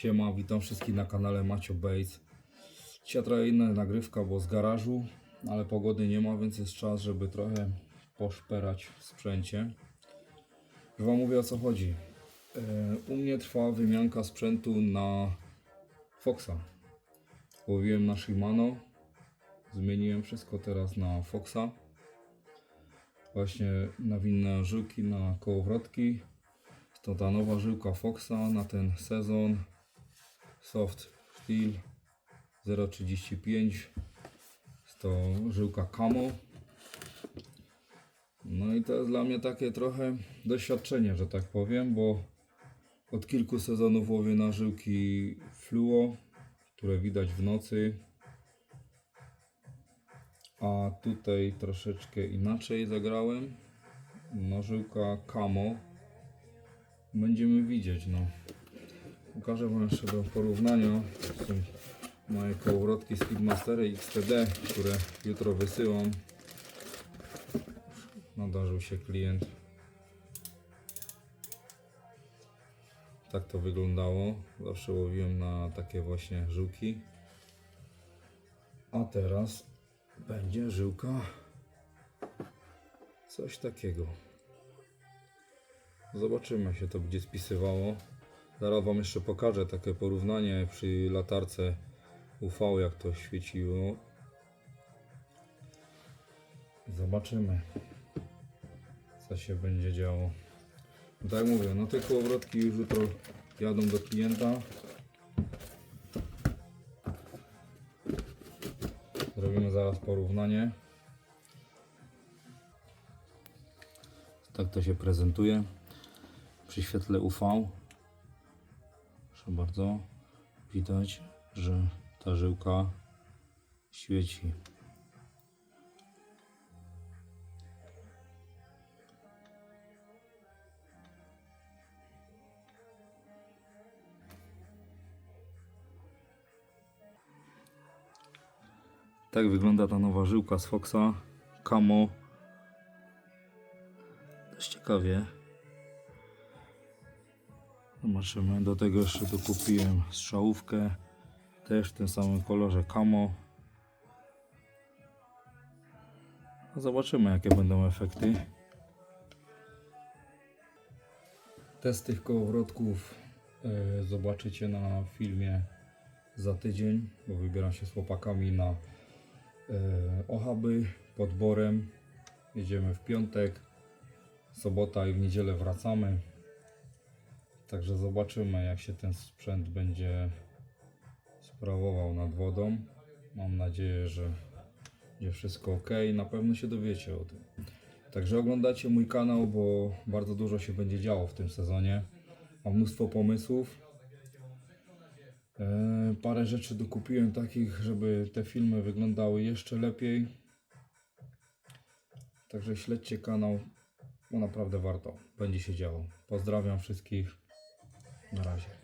Siema, witam wszystkich na kanale Macio Bates. Dzisiaj trochę inna nagrywka, bo z garażu, ale pogody nie ma, więc jest czas, żeby trochę poszperać w sprzęcie. Już Wam mówię o co chodzi. E, U mnie trwa wymianka sprzętu na Foxa. Łowiłem na Shimano, zmieniłem wszystko teraz na Foxa. Właśnie nawinne żyłki na kołowrotki. To ta nowa żyłka Foxa na ten sezon. Soft Steel 0,35. Jest to żyłka Camo. No i to jest dla mnie takie trochę doświadczenie, że tak powiem, bo od kilku sezonów łowię na żyłki fluo, które widać w nocy. A tutaj troszeczkę inaczej zagrałem. No żyłka Camo. Będziemy widzieć, no. Pokażę Wam jeszcze do porównania. Moje kołowrotki Speedmastery XTD, które jutro wysyłam. Nadarzył się klient. Tak to wyglądało. Zawsze łowiłem na takie właśnie żyłki. A teraz będzie żyłka coś takiego. Zobaczymy, jak się to będzie spisywało. Zaraz Wam jeszcze pokażę takie porównanie przy latarce UV, jak to świeciło. Zobaczymy, co się będzie działo. No tak mówię, no te kołowrotki już jutro jadą do klienta. Zrobimy zaraz porównanie. Tak to się prezentuje przy świetle UV. Proszę bardzo, widać, że ta żyłka świeci. Tak wygląda ta nowa żyłka z Foxa Camo. Dość ciekawie. Zobaczymy. Do tego jeszcze dokupiłem strzałówkę. Też w tym samym kolorze Camo. No Zobaczymy jakie będą efekty. Test tych kołowrotków e, zobaczycie na filmie za tydzień, bo wybieram się z chłopakami na e, Ochaby pod Borem. Jedziemy w piątek, sobota i w niedzielę wracamy. Także zobaczymy, jak się ten sprzęt będzie sprawował nad wodą. Mam nadzieję, że będzie wszystko ok. Na pewno się dowiecie o tym. Także oglądacie mój kanał, bo bardzo dużo się będzie działo w tym sezonie. Mam mnóstwo pomysłów. E, parę rzeczy dokupiłem takich, żeby te filmy wyglądały jeszcze lepiej. Także śledźcie kanał, bo naprawdę warto. Będzie się działo. Pozdrawiam wszystkich. Na razie.